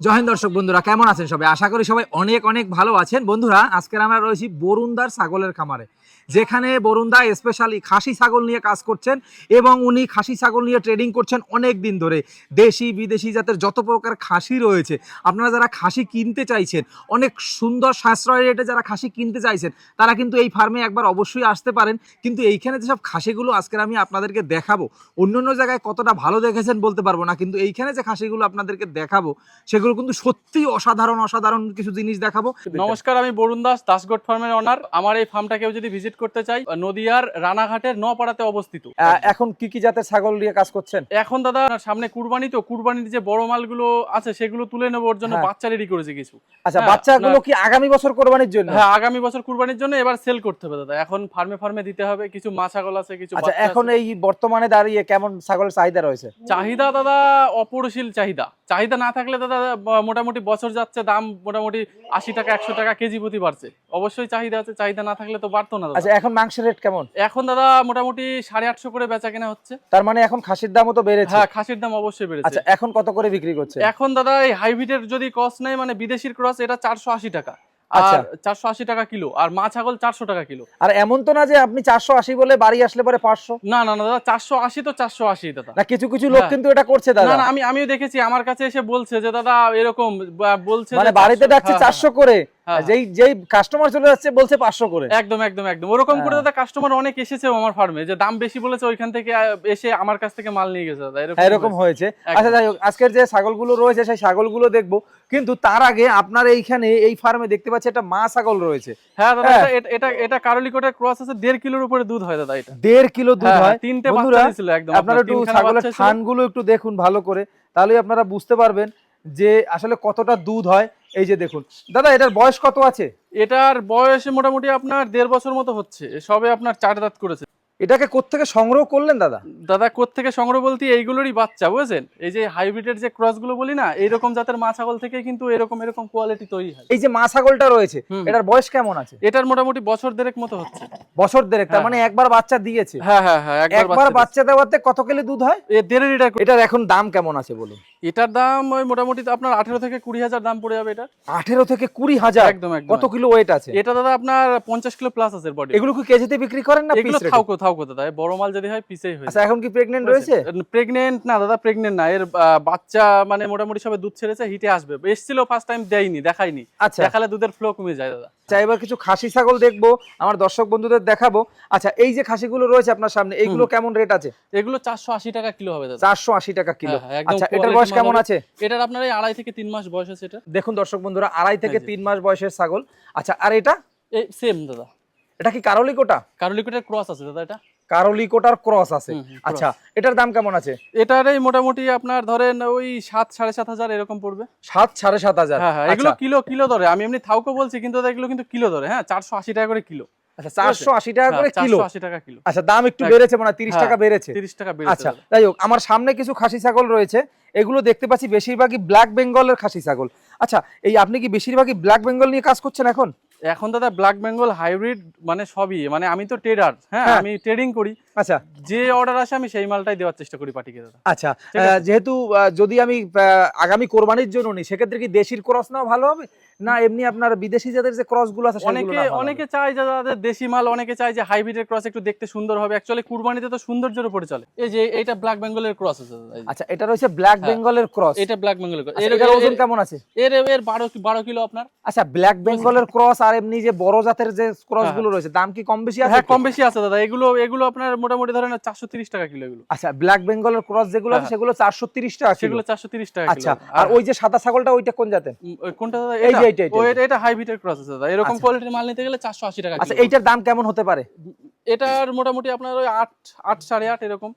Join দর্শক বন্ধুরা, কেমন আছেন সবাই? আশা করি সবাই অনেক অনেক ভালো আছেন। বন্ধুরা, আজকের আমরা রয়েছি বরুণদার ছাগলের খামারে, যেখানে বরুণদা স্পেশালি খাসি ছাগল নিয়ে কাজ করছেন এবং উনি খাসি ছাগল নিয়ে ট্রেডিং করছেন অনেক দিন ধরে। দেশি, বিদেশি জাতের যত প্রকার খাসি রয়েছে, আপনারা যারা খাসি কিনতে চাইছেন, অনেক সুন্দর সাশ্রয় রেটে যারা খাসি কিনতে চাইছেন, তারা কিন্তু এই ফার্মে একবার অবশ্যই আসতে পারেন। কিন্তু এইখানে যেসব খাসিগুলো আজকের আমি আপনাদেরকে দেখাবো অন্য অন্য জায়গায় কতটা ভালো দেখেছেন বলতে পারব না, কিন্তু এইখানে যে খাসিগুলো আপনাদেরকে দেখাবো, সেগুলো কিন্তু সত্যি অসাধারণ অসাধারণ কিছু জিনিস দেখাবো। নমস্কার আমি বরুণ দাস দাসগোট ফার্মের অনার আমার এই ফার্মটা কেউ যদি ভিজিট করতে চাই নদিয়ার রানাঘাটের নপাড়াতে অবস্থিত। এখন কি কি জাতের ছাগল নিয়ে কাজ করছেন? এখন দাদা সামনে কুরবানি তো কুরবানির যে বড় মালগুলো আছে সেগুলো তুলে নেব ওর জন্য হ্যাঁ। বাচ্চা রেডি করেছে কিছু। আচ্ছা হ্যাঁ, বাচ্চাগুলো কি আগামী বছর কোরবানির জন্য? হ্যাঁ আগামী বছর কুরবানির জন্য এবার সেল করতে হবে দাদা। এখন ফার্মে ফার্মে দিতে হবে কিছু মা ছাগল আছে কিছু আচ্ছা এখন এই বর্তমানে দাঁড়িয়ে কেমন ছাগলের চাহিদা রয়েছে? চাহিদা দাদা অপরিসীম চাহিদা। চাহিদা না থাকলে দাদা মোটামুটি বছর যাচ্ছে দাম মোটামুটি আশি টাকা একশো টাকা কেজি প্রতি বাড়ছে। অবশ্যই চাহিদা আছে চাহিদা না থাকলে তো বাড়তো না আচ্ছা এখন মাংসের রেট কেমন? এখন দাদা মোটামুটি সাড়ে আটশো করে বেচা কেনা হচ্ছে। তার মানে এখন খাসির দামও তো বেড়েছে। হ্যাঁ খাসির দাম অবশ্যই বেড়েছে। আচ্ছা এখন কত করে বিক্রি করছে? এখন দাদা এই হাইব্রিডের যদি ক্রস নেয় মানে বিদেশির ক্রস এটা চারশো আশি টাকা। আর চারশো আশি টাকা কিলো আর মা ছাগল চারশো টাকা কিলো। আর এমন তো না যে আপনি চারশো আশি বলে বাড়ি আসলে পরে পাঁচশো? না না না দাদা চারশো আশি তো চারশো আশি দাদা। না কিছু কিছু লোক হ্যাঁ। কিন্তু এটা করছে দাদা। না আমি আমিও দেখেছি আমার কাছে এসে বলছে যে দাদা এরকম বলছে মানে বাড়িতে 400 ডাকছে হ্যাঁ, চারশো করে? হ্যাঁ, যেই যেই কাস্টমার চলে যাচ্ছে বলছে পাঁচশো করে। একদম একদম একদম। ওরকম করে হ্যাঁ। দাদা কাস্টমার অনেক এসেছে আমার ফার্মে যে দাম বেশি বলেছে ওইখান থেকে এসে আমার কাছ থেকে মাল নিয়ে গেছে। দাদা হ্যাঁ, এরকম হয়েছে। আচ্ছা যাই হোক আজকের যে ছাগলগুলো রয়েছে সেই ছাগলগুলো দেখব। কিন্তু তার আগে আপনার এইখানে এই ফার্মে দেখতে পাচ্ছি একটা মা ছাগল রয়েছে। হ্যাঁ দাদা হ্যাঁ। এটা- এটা কারলিকোটের ক্রস আছে দেড় কিলোর উপরে দুধ হয় দাদা এটা। দেড় কিলো দুধ হ্যাঁ, হয়। তিনটে বাচ্চা দিয়েছিল একদম। আপনারা একটু ছাগলের থানগুলো একটু দেখুন ভালো করে। তাহলে আপনারা বুঝতে পারবেন যে আসলে কতটা দুধ হয়। এই যে দেখুন। দাদা এটার বয়স কত আছে? এটার বয়স মোটামুটি আপনার দেড় বছর মতো হচ্ছে। সবে আপনার চার দাঁত করেছে। এটাকে কোত্থেকে সংগ্রহ করলেন দাদা? দাদা থেকে সংগ্রহ বলতে এইগুলোরই বাচ্চা বুঝেছেন? এই যে হাইব্রিডের যে ক্রসগুলো বলি না এইরকম জাতের মা ছাগল থেকে কিন্তু এরকম এরকম কোয়ালিটি তৈরি হয়। এই যে মা ছাগলটা রয়েছে এটার বয়স কেমন আছে? এটার মোটামুটি বছর দেড়েক মতো হচ্ছে। বছর দেড়েক তার হ্যাঁ, মানে একবার বাচ্চা দিয়েছে। হ্যাঁ হ্যাঁ হ্যাঁ একবার বাচ্চা বাচ্চা দেওয়াতে কত কিলো দুধ হয়? এ দেড় লিটার এটার এখন দাম কেমন আছে বলুন? এটার দাম ওই মোটামুটি আপনার আঠেরো থেকে কুড়ি হাজার দাম পড়ে যাবে এটা আঠেরো থেকে কুড়ি হাজার? একদম কত কিলো ওয়েট আছে? এটা দাদা আপনার পঞ্চাশ কিলো প্লাস আছে বডি এগুলো কি কেজিতে বিক্রি করেন না এগুলো পিস থাউকো থাউকো দাদা বড় মাল যদি হয় পিসেই হয়ে আচ্ছা এখন কি প্রেগনেন্ট রয়েছে? প্রেগনেন্ট না দাদা প্রেগনেন্ট না। এর বাচ্চা মানে মোটামুটি সবে দুধ ছেড়েছে হিটে আসবে। এসছিল ফার্স্ট টাইম দেয়নি দেখায়নি। আচ্ছা। দেখালে দুধের ফ্লো কমে যায় দাদা। আচ্ছা এবার কিছু খাসি ছাগল দেখব আমার দর্শক বন্ধুদের দেখাবো। আচ্ছা এই যে খাসিগুলো রয়েছে আপনার সামনে এইগুলো কেমন রেট আছে? এগুলো চারশো আশি টাকা কিলো হবে দাদা। চারশো আশি টাকা কিলো। হ্যাঁ, হ্যাঁ, আচ্ছা এটার বয়স কেমন আছে? এটার আপনার আড়াই থেকে তিন মাস বয়স আছে এটা। দেখুন দর্শক বন্ধুরা আড়াই থেকে তিন মাস বয়সের ছাগল। আচ্ছা আর এটা? সেম দাদা। এটা কি কারলিকোটা? কারোলিকুটের ক্রস আছে দাদা এটা। কারলিকোটার ক্রস আছে। আচ্ছা এটার দাম কেমন আছে? এটার এই মোটামুটি আপনার ধরেন ওই সাত সাড়ে সাত হাজার এরকম পড়বে। সাত সাড়ে সাত হাজার। হ্যাঁ হ্যাঁ এগুলো আচ্ছা। কিলো কিলো ধরে। আমি এমনি থাউকো বলছি কিন্তু দাদা এগুলো কিন্তু কিলো ধরে। হ্যাঁ চারশো আশি টাকা করে কিলো। আচ্ছা চারশো আশি টাকা করে কিলো। আশি টাকা কিলো। আচ্ছা দাম একটু বেড়েছে মানে তিরিশ হ্যাঁ, টাকা বেড়েছে। তিরিশ টাকা বেড়েছে। আচ্ছা যাই হোক আমার সামনে কিছু খাসি ছাগল রয়েছে এগুলো দেখতে পাচ্ছি বেশিরভাগই ব্ল্যাক বেঙ্গলের খাসি ছাগল। আচ্ছা এই আপনি কি বেশিরভাগই ব্ল্যাক বেঙ্গল নিয়ে কাজ করছেন এখন? এখন দাদা ব্ল্যাক বেঙ্গল হাইব্রিড মানে সবই মানে আমি তো ট্রেডার হ্যাঁ হ্যাঁ। আমি ট্রেডিং করি। আচ্ছা। যে অর্ডার আসে আমি সেই মালটাই দেওয়ার চেষ্টা করি দাদা। আচ্ছা যেহেতু যদি আমি আগামী কোরবানির জন্য নিই সেক্ষেত্রে কি দেশির ক্রস নেওয়া ভালো হবে? না এমনি আপনার বিদেশি জাতের যে ক্রসগুলো আছে অনেকে? অনেকে চায় দেশি মাল অনেকে চায় যে হাইব্রিডের ক্রস একটু দেখতে সুন্দর হবে। অ্যাকচুয়ালি কুরবানিতে তো সৌন্দর্যের উপরে চলে। এই যে এইটা ব্ল্যাক বেঙ্গলের ক্রস আছে। আচ্ছা এটা রয়েছে ব্ল্যাক হ্যাঁ। বেঙ্গলের ক্রস। এটা ব্ল্যাক বেঙ্গলের cross। আচ্ছা, এর- ওজন কেমন আছে? এর এর বারো বারো কিলো আপনার? আচ্ছা ব্ল্যাক বেঙ্গলের ক্রস আর এমনি যে বড় জাতের যে ক্রস হ্যাঁ। গুলো রয়েছে দাম কি কম বেশি আছে হ্যাঁ কম বেশি আছে দাদা। এগুলো এগুলো আপনার মোটামুটি ধরেন চারশো তিরিশ টাকা কিলো এগুলো। আচ্ছা ব্ল্যাক বেঙ্গলের ক্রস যেগুলো আছে হ্যাঁ। সেগুলো চারশো তিরিশ টাকা সেগুলো চারশো তিরিশ টাকা আচ্ছা আর ওই যে সাদা ছাগলটা ওইটা কোন কোনটা দাদা? এই যে। এটা? এটা হাইব্রিডের ক্রস আছে দাদা। এরকম আচ্ছা। কোয়ালিটির মাল নিতে গেলে চারশো আশি টাকা আচ্ছা এইটার দাম কেমন হতে পারে? এটার মোটামুটি আপনার ওই আট আট সাড়ে আট এরকম।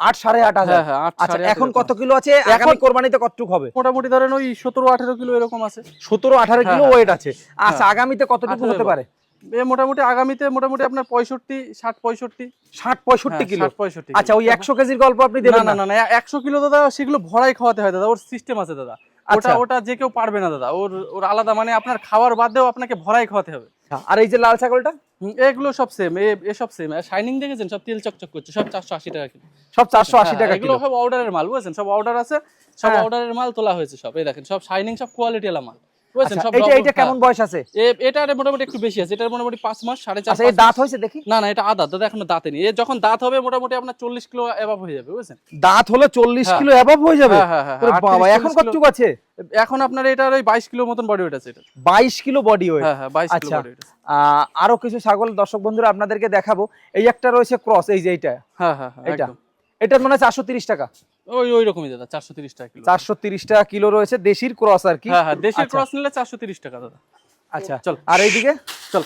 আট সাড়ে আট হাজার। হ্যাঁ হ্যাঁ আচ্ছা এখন কত কিলো আছে? আগামী এখন- কোরবানিতে কতটুক হবে? মোটামুটি ধরেন ওই সতেরো আঠেরো কিলো এরকম আছে। সতেরো আঠারো কিলো ওয়েট আছে। আচ্ছা। আগামীতে কতটুকু হতে পারে? এ মোটামুটি আগামীতে মোটামুটি আপনার পঁয়ষট্টি ষাট পঁয়ষট্টি। ষাট পঁয়ষট্টি হ্যাঁ, কিলো? পঁয়ষট্টি আচ্ছা ওই একশো কেজির গল্প আপনি দেবেন না? না না একশো কিলো দাদা সেগুলো ভরাই খাওয়াতে হয় দাদা ওর সিস্টেম আছে দাদা। ওটা আচ্ছা। ওটা যে কেউ পারবে না দাদা ওর ওর আলাদা মানে আপনার খাওয়ার বাদেও আপনাকে ভরাই খাওয়াতে হবে। আর এই যে লাল ছাগলটা? এগুলো সব সেম এ সব সেম শাইনিং দেখেছেন? সব তেল চকচক করছে সব চারশো আশি টাকা কিলো। সব চারশো আশি হ্যাঁ, টাকা এগুলো সব অর্ডারের মাল বুঝেছেন? সব অর্ডার আছে সব হ্যাঁ। অর্ডারের মাল তোলা হয়েছে সব এই দেখেন সব শাইনিং সব কোয়ালিটি মাল। আচ্ছা কেমন বয়স আছে? হ্যাঁ। মোটামুটি একটু বেশি আছে এটার মোটামুটি মাস চার আচ্ছা এই দাঁত। দেখি। না না এটা আদা দাদা এখনও দাঁতে নেই। যখন দাঁত হবে মোটামুটি আপনার চল্লিশ কিলো এভাব হয়ে যাবে বুঝছেন? দাঁত হলে চল্লিশ হ্যাঁ। কিলো হয়ে যাবে? হ্যাঁ ওরে 38, বাবা এখন 40 কতটুকু আছে? এখন আপনার এটার ওই বাইশ কিলো মতন বডি ওয়েট আছে এটা বাইশ কিলো বডি ওয়েট হ্যাঁ হ্যাঁ কিলো আচ্ছা। বডি ওয়েট আরও কিছু ছাগল দর্শক বন্ধুরা আপনাদেরকে দেখাবো। এই একটা রয়েছে ক্রস এই যে এইটা। হ্যাঁ হ্যাঁ এটা একদম। এটা মনে হয় তিরিশ টাকা। ওই ওই রকমই দাদা চারশো তিরিশ টাকা কিলো। চারশো তিরিশ টাকা কিলো রয়েছে দেশির ক্রস আর কি? হ্যাঁ হ্যাঁ দেশের। ক্রস নিলে চারশো তিরিশ টাকা দাদা। আচ্ছা চল। আর এইদিকে? চল।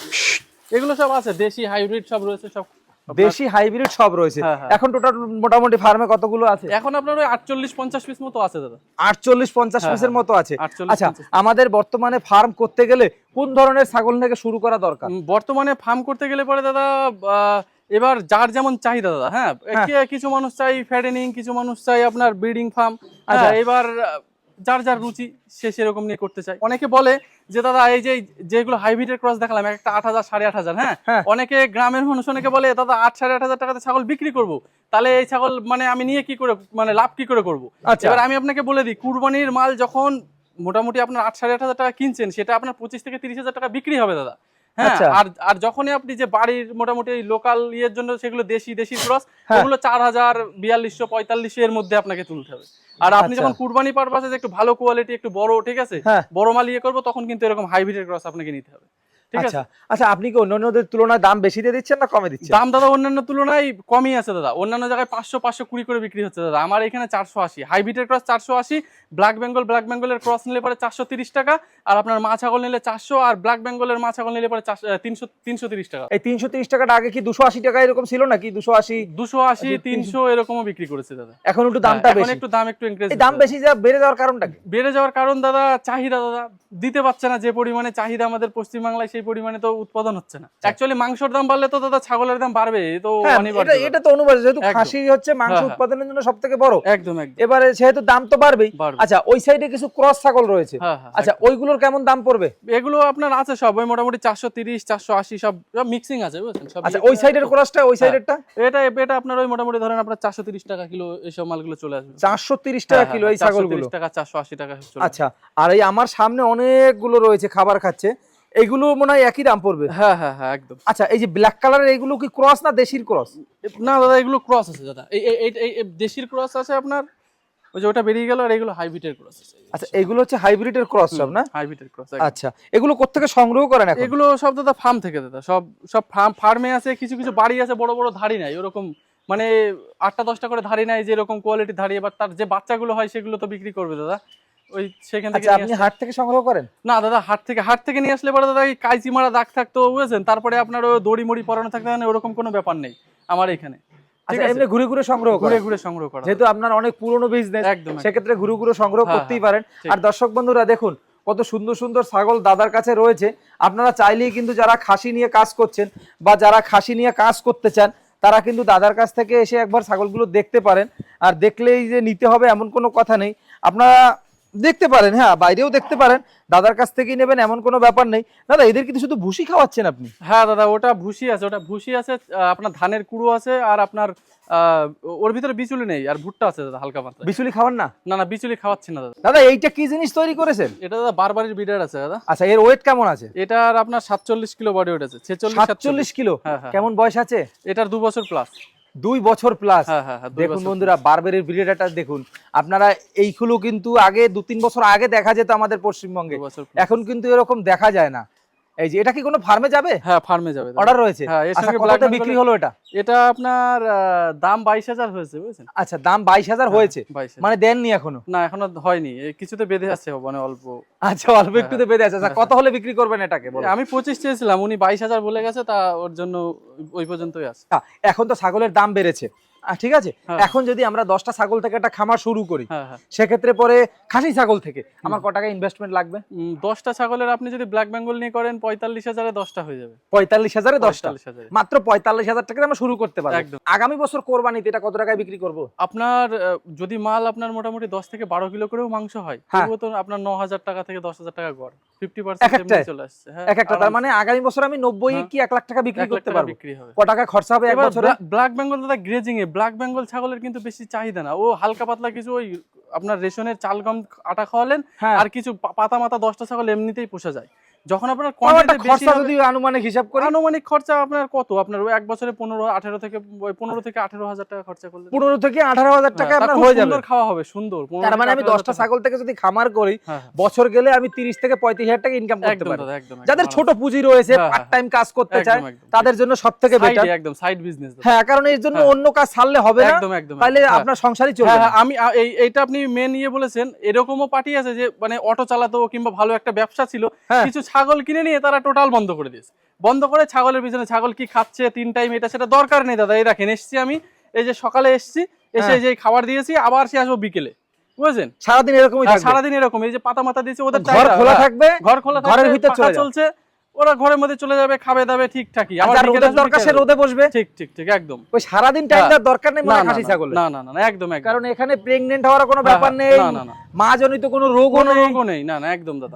এগুলো সব আছে দেশি হাইব্রিড সব রয়েছে সব দেশি হাইব্রিড সব রয়েছে। হ্যাঁ, হ্যাঁ। এখন টোটাল মোটামুটি ফার্মে কতগুলো আছে? এখন আপনার ওই আটচল্লিশ পঞ্চাশ পিস মতো আছে দাদা। আটচল্লিশ পঞ্চাশ হ্যাঁ, পিসের হ্যাঁ। মতো আছে। আচ্ছা আমাদের বর্তমানে ফার্ম করতে গেলে কোন ধরনের ছাগল থেকে শুরু করা দরকার? বর্তমানে ফার্ম করতে গেলে পরে দাদা আহ, এবার যার যেমন চাহিদা দাদা হ্যাঁ? হ্যাঁ। কিছু মানুষ চাই ফ্যাটেনিং কিছু মানুষ চাই আপনার ব্রিডিং ফার্ম আচ্ছা। এবার যার যার রুচি সে সেরকম নিয়ে করতে চায়। অনেকে বলে যে দাদা এই যে যেগুলো হাইব্রিডের ক্রস দেখালাম একটা আট হাজার সাড়ে আট হাজার হ্যাঁ? হ্যাঁ। অনেকে গ্রামের মানুষ অনেকে বলে দাদা আট সাড়ে আট হাজার টাকাতে ছাগল বিক্রি করব। তাহলে এই ছাগল মানে আমি নিয়ে কি করে মানে লাভ কি করে করব? আচ্ছা। এবার আমি আপনাকে বলে দিই কুরবানির মাল যখন মোটামুটি আপনার আট সাড়ে আট হাজার টাকা কিনছেন সেটা আপনার পঁচিশ থেকে তিরিশ হাজার টাকা বিক্রি হবে দাদা। হ্যাঁ আচ্ছা। আর আর যখনই আপনি যে বাড়ির মোটামুটি লোকাল ইয়ের জন্য সেগুলো দেশি দেশি ক্রস হ্যাঁ। ওগুলো চার হাজার বিয়াল্লিশশো পঁয়তাল্লিশশো এর মধ্যে আপনাকে তুলতে হবে আর আপনি আচ্ছা। যখন কুরবানি পারপাসে একটু ভালো কোয়ালিটি একটু বড় ঠিক আছে হ্যাঁ বড় মাল ইয়ে করব তখন কিন্তু এরকম হাইব্রিডের ক্রস আপনাকে নিতে হবে আচ্ছা। আচ্ছা আপনি কি অন্যান্যদের তুলনায় দাম বেশি দিয়ে দিচ্ছেন না কমে দিচ্ছেন? দাম দাদা অন্যান্য তুলনায় কমই আছে দাদা। অন্যান্য জায়গায় পাঁচশো পাঁচশো কুড়ি করে বিক্রি হচ্ছে দাদা। আমার এখানে চারশো আশি। হাইব্রিডের ক্রস চারশো আশি ব্ল্যাক বেঙ্গল ব্ল্যাক বেঙ্গলের ক্রস নিলে পরে চারশো তিরিশ টাকা আর আপনার মা ছাগল নিলে চারশো আর ব্ল্যাক বেঙ্গলের মা ছাগল নিলে পরে তিনশো তিনশো তিরিশ টাকা। এই তিনশো তিরিশ টাকাটা আগে কি দুশো আশি টাকা এরকম ছিল নাকি? দুশো আশি দুশো আশি আচ্ছা, তিনশো এরকমও বিক্রি করেছে দাদা। এখন একটু দামটা হ্যাঁ, বেশি। একটু দাম একটু ইনক্রিজ দাম বেশি যা বেড়ে যাওয়ার কারণটা বেড়ে যাওয়ার কারণ দাদা চাহিদা দাদা দিতে পারছে না যে পরিমাণে। চাহিদা আমাদের পশ্চিমবাংলায় সেই পরিমাণে তো উৎপাদন হচ্ছে না। অ্যাকচুয়ালি মাংসের দাম বাড়লে তো দাদা ছাগলের দাম বাড়বে তো হ্যাঁ, এটা এটা তো অনুবাদ যেহেতু খাসি হচ্ছে মাংস হ্যাঁ, হ্যাঁ। উৎপাদনের জন্য সব থেকে বড়। একদম একদম। এবারে সেহেতু দাম তো বাড়বেই। আচ্ছা ওই সাইডে কিছু ক্রস ছাগল রয়েছে। হ্যাঁ হ্যাঁ আচ্ছা ওইগুলোর কেমন দাম পড়বে? এগুলো আপনার আছে সব ওই মোটামুটি চারশো তিরিশ চারশো আশি সব মিক্সিং আছে বুঝছেন? সব আচ্ছা ওই সাইডের ক্রসটা ওই হ্যাঁ। সাইডেরটা? এটা এটা আপনার ওই মোটামুটি ধরেন আপনার চারশো তিরিশ টাকা কিলো এইসব মালগুলো চলে আসবে। চারশো তিরিশ হ্যাঁ, টাকা কিলো এই ছাগলগুলো। টাকা চারশো আশি টাকা আচ্ছা আর এই আমার সামনে অনেকগুলো রয়েছে খাবার খাচ্ছে। এইগুলো মনে হয় একই দাম পড়বে? হ্যাঁ হ্যাঁ হ্যাঁ একদম। আচ্ছা এই যে ব্ল্যাক কালারের এইগুলো কি ক্রস না দেশির ক্রস না দাদা এগুলো ক্রস আছে দাদা। এই দেশির ক্রস আছে আপনার ওই যে ওটা বেরিয়ে গেল আর এগুলো হাইব্রিডের ক্রস আছে। আচ্ছা এগুলো হচ্ছে হাইব্রিডের ক্রস সব না? হাইব্রিডের ক্রস আচ্ছা এগুলো কোত্থেকে সংগ্রহ করেন এখন? এগুলো সব দাদা ফার্ম থেকে দাদা সব সব ফার্ম ফার্মে আছে কিছু কিছু বাড়ি আছে বড় বড় ধাড়ি নাই ওরকম মানে আটটা দশটা করে ধাড়ি নাই যে এরকম কোয়ালিটির ধাড়ি এবার তার যে বাচ্চাগুলো হয় সেগুলো তো বিক্রি করবে দাদা। ওই সেখান থেকে আচ্ছা আপনি হাট থেকে সংগ্রহ করেন? না দাদা হাট থেকে হাট থেকে নিয়ে আসলে পরে দাদা এই কাইচি মারা দাগ থাকতো বুঝেছেন? তারপরে আপনার দড়ি মড়ি পরানো থাকতে মানে ওরকম কোনো ব্যাপার নেই আমার এখানে। আচ্ছা এমনি ঘুরে ঘুরে সংগ্রহ ঘুরে ঘুরে সংগ্রহ করা যেহেতু আপনার অনেক পুরনো বিজনেস একদম একদম। সেক্ষেত্রে ঘুরে ঘুরে সংগ্রহ হ্যাঁ, করতেই হ্যাঁ, পারেন। আর দর্শক বন্ধুরা দেখুন কত সুন্দর সুন্দর ছাগল দাদার কাছে রয়েছে। আপনারা চাইলেই কিন্তু যারা খাসি নিয়ে কাজ করছেন বা যারা খাসি নিয়ে কাজ করতে চান তারা কিন্তু দাদার কাছ থেকে এসে একবার ছাগলগুলো দেখতে পারেন। আর দেখলেই যে নিতে হবে এমন কোনো কথা নেই। আপনারা দেখতে পারেন হ্যাঁ বাইরেও দেখতে পারেন দাদার কাছ থেকেই নেবেন এমন কোনো ব্যাপার নেই। দাদা এদের কিন্তু শুধু ভুসি খাওয়াচ্ছেন আপনি। হ্যাঁ দাদা ওটা ভুসি আছে ওটা ভুসি আছে আপনার ধানের কুড়ো আছে আর আপনার ওর ভিতরে বিচুলি নেই আর ভুট্টা আছে দাদা হালকা মাত্রায়। বিচুলি খাওয়ান না? না না বিচুলি খাওয়াচ্ছি না দাদা। দাদা এইটা কি জিনিস তৈরি করেছেন? এটা দাদা বারবারির বিডার আছে দাদা। আচ্ছা এর ওয়েট কেমন আছে? এটার আপনার সাতচল্লিশ কিলো বডি ওয়েট আছে ছেচল্লিশ সাতচল্লিশ। কিলো? হ্যাঁ হ্যাঁ। কেমন বয়স আছে? এটার দু বছর প্লাস দুই বছর প্লাস হ্যাঁ হ্যাঁ হ্যাঁ দেখুন বন্ধুরা বারবারের ব্রিডারটা দেখুন। আপনারা এইগুলো কিন্তু আগে দু তিন বছর আগে দেখা যেত আমাদের পশ্চিমবঙ্গে। এখন কিন্তু এরকম দেখা যায় না। এই যে এটা কি কোনো ফার্মে যাবে? হ্যাঁ ফার্মে যাবে অর্ডার রয়েছে। হ্যাঁ, এর আচ্ছা সঙ্গে কততে বিক্রি হলো এটা? এটা আপনার দাম বাইশ হাজার হয়েছে বুঝছেন? আচ্ছা দাম বাইশ হাজার হয়েছে। মানে দেননি এখনও? না এখনও হয়নি। কিছুতে বেঁধে আছে মানে অল্প। আচ্ছা অল্প একটুতে বেঁধে আছে। আচ্ছা কত হলে বিক্রি করবেন এটাকে বলো? আমি পঁচিশ চেয়েছিলাম উনি বাইশ হাজার বলে গেছে তা ওর জন্য ওই পর্যন্তই আছে। আচ্ছা, এখন তো ছাগলের দাম বেড়েছে। ঠিক আছে? হ্যাঁ। এখন যদি আমরা দশটা ছাগল থেকে একটা খামার শুরু করি হ্যাঁ হ্যাঁ। সেক্ষেত্রে পরে খাসি ছাগল থেকে আমার ক টাকা ইনভেস্টমেন্ট লাগবে? দশটা ছাগলের আপনি যদি ব্ল্যাক বেঙ্গল নিয়ে করেন পঁয়তাল্লিশ হাজারে দশটা হয়ে যাবে। পঁয়তাল্লিশ হাজারে দশটা? মাত্র পঁয়তাল্লিশ হাজার টাকা আমরা শুরু করতে পারব। একদম। আগামী বছর কোরবানিতে এটা কত টাকায় বিক্রি করব? আপনার যদি মাল আপনার মোটামুটি দশ থেকে বারো কিলো করেও মাংস হয় তো আপনার ন হাজার টাকা থেকে দশ হাজার টাকা গড়। ফিফটি পার্সেন্ট চলে আসছে এক একটা? তার মানে আগামী বছর আমি নব্বই। কি এক লাখ টাকা বিক্রি করতে পারব? ক টাকা খরচা হবে এক বছরে? ব্ল্যাক বেঙ্গল দাদা গ্রেজিং এ ব্ল্যাক বেঙ্গল ছাগলের কিন্তু বেশি চাহিদা না। ও হালকা পাতলা কিছু ওই আপনার রেশনের চাল গম আটা খাওয়ালেন হ্যাঁ। আর কিছু পাতা মাতা দশটা ছাগল এমনিতেই পোষা যায়। যখন আপনার খরচা যদি আনুমানিক হিসাব করি আনুমানিক খরচা আপনার কত? আপনার এক বছরে পনেরো আঠেরো থেকে পনেরো থেকে আঠেরো হাজার টাকা খরচা করলে। পনেরো থেকে আঠারো হাজার টাকা হ্যাঁ, আপনার হয়ে যাবে। সুন্দর খাওয়া হবে সুন্দর তার মানে আমি 18,000 দশটা ছাগল থেকে যদি খামার করি হ্যাঁ, হ্যাঁ। বছর গেলে আমি তিরিশ থেকে পঁয়ত্রিশ হাজার টাকা ইনকাম করতে পারি। যাদের ছোট পুঁজি রয়েছে পার্ট। টাইম কাজ করতে চায় তাদের জন্য সব থেকে বেটার একদম সাইড বিজনেস হ্যাঁ কারণ এর জন্য। অন্য কাজ ছাড়লে হবে না একদম একদম তাহলে। আপনার সংসারই চলবে হ্যাঁ আমি এই এইটা আপনি মেন ইয়ে বলেছেন এরকমও পার্টি আছে যে মানে অটো চালাতো কিংবা ভালো একটা ব্যবসা ছিল। কিছু ছাগল কিনে নিয়ে তারা টোটাল বন্ধ করে দিয়েছে। বন্ধ করে ছাগলের পিছনে ছাগল কি খাচ্ছে তিন টাইম এটা সেটা দরকার নেই দাদা। এই দেখেন এসছি আমি। এই যে সকালে এসছি এসে হ্যাঁ। এই যে খাবার দিয়েছি আবার সে আসব বিকেলে। বুঝেছেন? সারাদিন এরকমই হ্যাঁ, সারাদিন এরকম। এই যে পাতা দিয়েছে ওদের ঘর খোলা। থাকবে ঘর খোলা ঘরের ভিতর। চলছে ওরা ঘরের মধ্যে চলে যাবে খাবে দাবে ঠিকঠাকই। আবার রোদের দরকার সে রোদে বসবে। ঠিক ঠিক ঠিক একদম। ওই সারাদিন টাইম হ্যাঁ। দরকার নেই না না খাসি না, না না না না, একদম একদম। কারণ এখানে প্রেগনেন্ট হওয়ার কোনো ব্যাপার নেই। মা জনিত কোনো রোগও নেই। রোগও নেই। না না একদম দাদা।